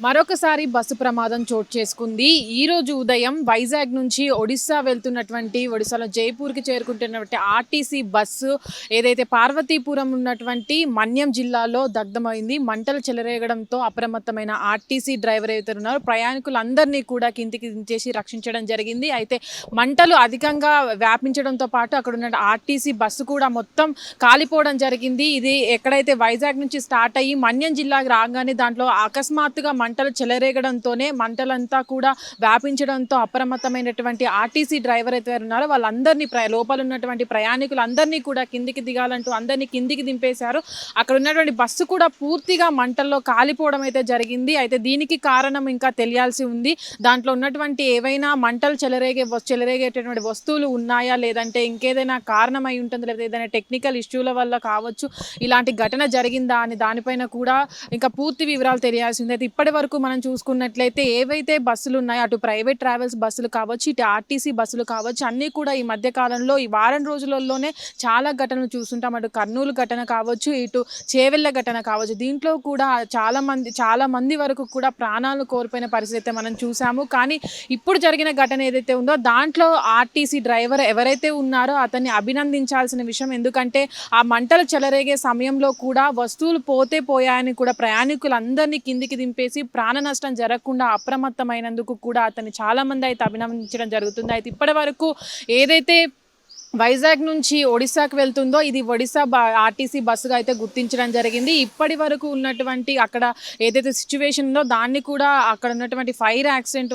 మరొకసారి బస్సు ప్రమాదం చోటు చేసుకుంది. ఈ రోజు ఉదయం వైజాగ్ నుంచి ఒడిశా వెళ్తున్నటువంటి ఒడిశాలో జైపూర్కి చేరుకుంటున్నటువంటి ఆర్టీసీ బస్సు ఏదైతే పార్వతీపురం ఉన్నటువంటి మన్యం జిల్లాలో దగ్ధమైంది. మంటలు చెలరేగడంతో అప్రమత్తమైన ఆర్టీసీ డ్రైవర్ అయితే ఉన్నారు ప్రయాణికులందరినీ కూడా కిందికి దించేసి రక్షించడం జరిగింది. అయితే మంటలు అధికంగా వ్యాపించడంతో పాటు అక్కడ ఉన్న ఆర్టీసీ బస్సు కూడా మొత్తం కాలిపోవడం జరిగింది. ఇది ఎక్కడైతే వైజాగ్ నుంచి స్టార్ట్ అయ్యి మన్యం జిల్లాకి రాగానే దాంట్లో అకస్మాత్తుగా మంటలు చెలరేగడంతోనే మంటలంతా కూడా వ్యాపించడంతో అప్రమత్తమైనటువంటి ఆర్టీసీ డ్రైవర్ అయితే ఉన్నారో వాళ్ళందరినీ ప్ర లోపల ఉన్నటువంటి ప్రయాణికులందరినీ కూడా కిందికి దిగాలంటూ అందరినీ కిందికి దింపేశారు. అక్కడ ఉన్నటువంటి బస్సు కూడా పూర్తిగా మంటల్లో కాలిపోవడం అయితే జరిగింది. అయితే దీనికి కారణం ఇంకా తెలియాల్సి ఉంది. దాంట్లో ఉన్నటువంటి ఏవైనా మంటలు చెలరేగే చెలరేగేటటువంటి వస్తువులు ఉన్నాయా? లేదంటే ఇంకేదైనా కారణం అయి ఉంటుంది? లేదా ఏదైనా టెక్నికల్ ఇష్యూల వల్ల కావచ్చు? ఇలాంటి ఘటన జరిగిందా? అని దానిపైన కూడా ఇంకా పూర్తి వివరాలు తెలియాల్సి ఉంది. అయితే ఇప్పటి వరకు మనం చూసుకున్నట్లయితే ఏవైతే బస్సులు ఉన్నాయో అటు ప్రైవేట్ ట్రావెల్స్ బస్సులు కావచ్చు ఇటు ఆర్టీసీ బస్సులు కావచ్చు అన్నీ కూడా ఈ మధ్య కాలంలో ఈ వారం రోజులలోనే చాలా ఘటనలు చూస్తుంటాం. అటు కర్నూలు ఘటన కావచ్చు ఇటు చేవెళ్ళ ఘటన కావచ్చు. దీంట్లో కూడా చాలా మంది చాలా మంది వరకు కూడా ప్రాణాలు కోల్పోయిన పరిస్థితి అయితే మనం చూసాము. కానీ ఇప్పుడు జరిగిన ఘటన ఏదైతే ఉందో దాంట్లో ఆర్టీసీ డ్రైవర్ ఎవరైతే ఉన్నారో అతన్ని అభినందించాల్సిన విషయం ఎందుకంటే ఆ మంటలు చెలరేగే సమయంలో కూడా వస్తువులు పోతే పోయాయని కూడా ప్రయాణికులందరినీ కిందికి దింపేసి ప్రాణ నష్టం జరగకుండా అప్రమత్తమైనందుకు కూడా అతన్ని చాలా మంది అయితే అభినందించడం జరుగుతుంది. అయితే ఇప్పటి వరకు ఏదైతే వైజాగ్ నుంచి ఒడిశాకు వెళ్తుందో ఇది ఒడిశా బ ఆర్టీసీ బస్సుగా అయితే గుర్తించడం జరిగింది. ఇప్పటి వరకు ఉన్నటువంటి అక్కడ ఏదైతే సిచ్యువేషన్ ఉందో దాన్ని కూడా అక్కడ ఉన్నటువంటి ఫైర్ యాక్సిడెంట్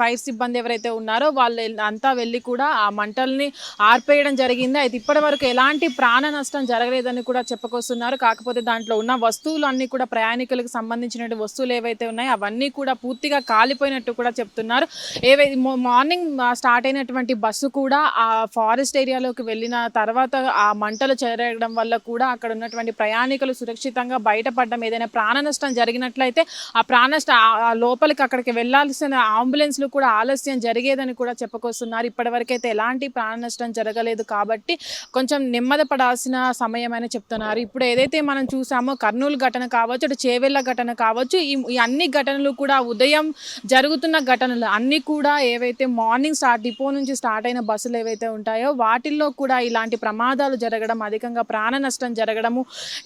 ఫైర్ సిబ్బంది ఎవరైతే ఉన్నారో వాళ్ళు అంతా వెళ్ళి కూడా ఆ మంటల్ని ఆర్పేయడం జరిగింది. అయితే ఇప్పటి వరకు ఎలాంటి ప్రాణ నష్టం జరగలేదని కూడా చెప్పుకొస్తున్నారు. కాకపోతే దాంట్లో ఉన్న వస్తువులు అన్నీ కూడా ప్రయాణికులకు సంబంధించినటువంటి వస్తువులు ఏవైతే ఉన్నాయో అవన్నీ కూడా పూర్తిగా కాలిపోయినట్టు కూడా చెప్తున్నారు. ఏవై మార్నింగ్ స్టార్ట్ అయినటువంటి బస్సు కూడా ఆ ఫారెస్ట్ ఏరియా ఏరియాలోకి వెళ్ళిన తర్వాత ఆ మంటలు చెలరేగడం వల్ల కూడా అక్కడ ఉన్నటువంటి ప్రయాణికులు సురక్షితంగా బయటపడడం ఏదైనా ప్రాణ నష్టం జరిగినట్లయితే ఆ ప్రాణ ఆ- లోపలికి అక్కడికి వెళ్ళాల్సిన అంబులెన్స్లు కూడా ఆలస్యం జరిగేదని కూడా చెప్పుకొస్తున్నారు. ఇప్పటివరకైతే ఎలాంటి ప్రాణ నష్టం జరగలేదు కాబట్టి కొంచెం నెమ్మదపడాల్సిన సమయం అని చెప్తున్నారు. ఇప్పుడు ఏదైతే మనం చూసామో కర్నూలు ఘటన కావచ్చు అటు చేవెళ్ళ ఘటన కావచ్చు ఈ అన్ని ఘటనలు కూడా ఉదయం జరుగుతున్న ఘటనలు అన్నీ కూడా ఏవైతే మార్నింగ్ స్టార్ట్ డిపో నుంచి స్టార్ట్ అయిన బస్సులు ఏవైతే ఉంటాయో వాటి వాటిల్లో కూడా ఇలాంటి ప్రమాదాలు జరగడం అధికంగా ప్రాణ నష్టం జరగడము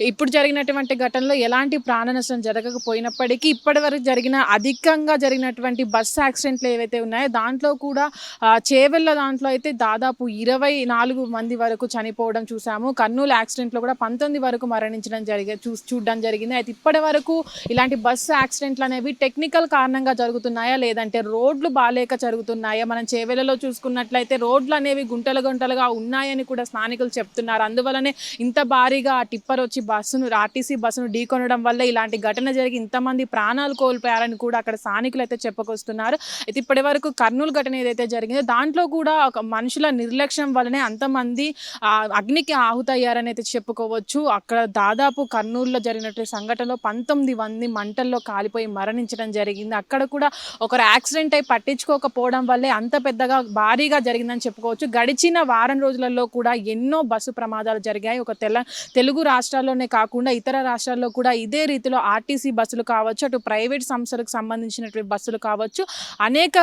ఇప్పుడు జరిగినటువంటి ఘటనలో ఎలాంటి ప్రాణ నష్టం జరగకపోయినప్పటికీ ఇప్పటి వరకు జరిగిన అధికంగా జరిగినటువంటి బస్ యాక్సిడెంట్లు ఏవైతే ఉన్నాయో దాంట్లో కూడా చేవెళ్ళ దాంట్లో అయితే దాదాపు ఇరవై నాలుగు మంది వరకు చనిపోవడం చూసాము. కర్నూలు యాక్సిడెంట్లో కూడా పంతొమ్మిది వరకు మరణించడం జరిగే చూ చూడడం జరిగింది. అయితే ఇప్పటి వరకు ఇలాంటి బస్సు యాక్సిడెంట్లు అనేవి టెక్నికల్ కారణంగా జరుగుతున్నాయా లేదంటే రోడ్లు బాలేక జరుగుతున్నాయా? మనం చేవెళ్ళలో చూసుకున్నట్లయితే రోడ్లు అనేవి గుంటలు గుంటలుగా ఉన్నాయని కూడా స్థానికులు చెప్తున్నారు. అందువలనే ఇంత భారీగా ఆ టిప్పర్ వచ్చి బస్సును ఆర్టీసీ బస్సును ఢీకొనడం వల్ల ఇలాంటి ఘటన జరిగి ఇంతమంది ప్రాణాలు కోల్పోయారని కూడా అక్కడ స్థానికులు అయితే చెప్పుకొస్తున్నారు. అయితే ఇప్పటి వరకు కర్నూలు ఘటన ఏదైతే జరిగిందో దాంట్లో కూడా ఒక మనుషుల నిర్లక్ష్యం వల్లనే అంతమంది అగ్నికి ఆహుతయ్యారని అయితే చెప్పుకోవచ్చు. అక్కడ దాదాపు కర్నూలులో జరిగినటువంటి సంఘటనలో పంతొమ్మిది మంది మంటల్లో కాలిపోయి మరణించడం జరిగింది. అక్కడ కూడా ఒకరు యాక్సిడెంట్ అయి పట్టించుకోకపోవడం వల్లే అంత పెద్దగా భారీగా జరిగిందని చెప్పుకోవచ్చు. గడిచిన వారం రోజులలో కూడా ఎన్నో బస్సు ప్రమాదాలు జరిగాయి. ఒక తెల తెలుగు రాష్ట్రాల్లోనే కాకుండా ఇతర రాష్ట్రాల్లో కూడా ఇదే రీతిలో ఆర్టీసీ బస్సులు కావచ్చు అటు ప్రైవేట్ సంస్థలకు సంబంధించినటువంటి బస్సులు కావచ్చు అనేక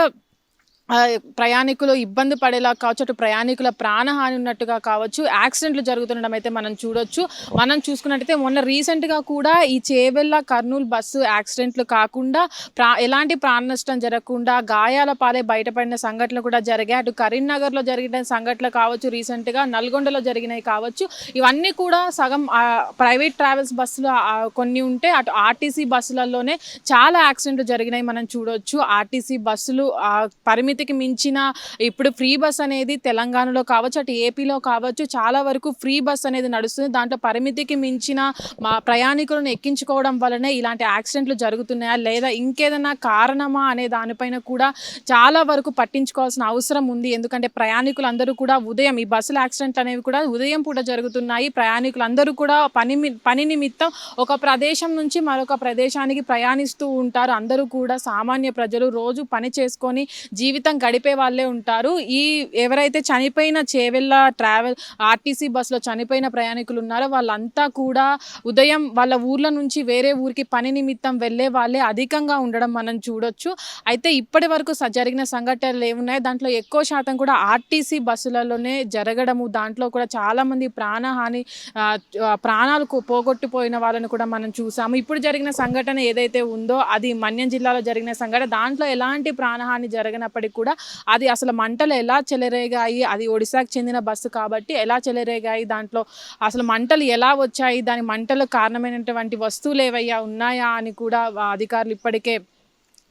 ప్రయాణికులు ఇబ్బంది పడేలా కావచ్చు అటు ప్రయాణికుల ప్రాణహాని ఉన్నట్టుగా కావచ్చు యాక్సిడెంట్లు జరుగుతుండడం అయితే మనం చూడొచ్చు. మనం చూసుకున్నట్టయితే మొన్న రీసెంట్గా కూడా ఈ చేవెళ్ళ కర్నూలు బస్సు యాక్సిడెంట్లు కాకుండా ప్రా ఎలాంటి ప్రాణ నష్టం జరగకుండా గాయాల పాలే బయటపడిన సంఘటనలు కూడా జరిగాయి. అటు కరీంనగర్లో జరిగిన సంఘటనలు కావచ్చు రీసెంట్గా నల్గొండలో జరిగినవి కావచ్చు ఇవన్నీ కూడా సగం ప్రైవేట్ ట్రావెల్స్ బస్సులు కొన్ని ఉంటే అటు ఆర్టీసీ బస్సులలోనే చాలా యాక్సిడెంట్లు జరిగినాయి మనం చూడొచ్చు. ఆర్టీసీ బస్సులు పరిమితి పరిమితికి మించిన ఇప్పుడు ఫ్రీ బస్ అనేది తెలంగాణలో కావచ్చు అటు ఏపీలో కావచ్చు చాలా వరకు ఫ్రీ బస్ అనేది నడుస్తుంది. దాంట్లో పరిమితికి మించిన మా ప్రయాణికులను ఎక్కించుకోవడం వలనే ఇలాంటి యాక్సిడెంట్లు జరుగుతున్నాయా? లేదా ఇంకేదైనా కారణమా అనే దానిపైన కూడా చాలా వరకు పట్టించుకోవాల్సిన అవసరం ఉంది. ఎందుకంటే ప్రయాణికులందరూ కూడా ఉదయం ఈ బస్సుల యాక్సిడెంట్ అనేవి కూడా ఉదయం పూట జరుగుతున్నాయి. ప్రయాణికులందరూ కూడా పని పని నిమిత్తం ఒక ప్రదేశం నుంచి మరొక ప్రదేశానికి ప్రయాణిస్తూ ఉంటారు. అందరూ కూడా సామాన్య ప్రజలు రోజు పని చేసుకొని జీవిత జీవితం గడిపే వాళ్ళే ఉంటారు. ఈ ఎవరైతే చనిపోయిన చేవెళ్ళ ట్రావెల్ ఆర్టీసీ బస్సులో చనిపోయిన ప్రయాణికులు ఉన్నారో వాళ్ళంతా కూడా ఉదయం వాళ్ళ ఊర్ల నుంచి వేరే ఊరికి పని నిమిత్తం వెళ్ళే వాళ్ళే అధికంగా ఉండడం మనం చూడొచ్చు. అయితే ఇప్పటి వరకు స- జరిగిన సంఘటనలు ఏమున్నాయి? దాంట్లో ఎక్కువ శాతం కూడా ఆర్టీసీ బస్సులలోనే జరగడము దాంట్లో కూడా చాలామంది ప్రాణహాని ప్రాణాలు పోగొట్టుపోయిన వాళ్ళని కూడా మనం చూసాము. ఇప్పుడు జరిగిన సంఘటన ఏదైతే ఉందో అది మన్యం జిల్లాలో జరిగిన సంఘటన దాంట్లో ఎలాంటి ప్రాణహాని జరగనప్పటికీ కూడా అది అసలు మంటలు ఎలా చెలరేగాయి? అది ఒడిశాకు చెందిన బస్సు కాబట్టి ఎలా చెలరేగాయి? దాంట్లో అసలు మంటలు ఎలా వచ్చాయి? దాని మంటలకు కారణమైనటువంటి వస్తువులు ఏవయ్యా ఉన్నాయా అని కూడా అధికారులు ఇప్పటికే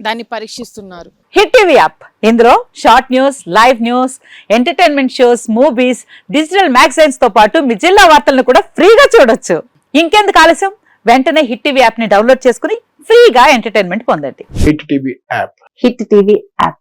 దాన్ని పరీక్షిస్తున్నారు. Hit TV app. ఇందులో short news live news entertainment shows movies digital మ్యాగజైన్స్తో పాటు మీ జిల్లా వార్తలను కూడా ఫ్రీగా చూడొచ్చు. ఇంకెందుకు ఆలస్యం? వెంటనే హిట్ టీవీ యాప్ని డౌన్లోడ్ చేసుకుని ఫ్రీగా ఎంటర్టైన్మెంట్ పొందండి. Hit TV app. Hit TV app.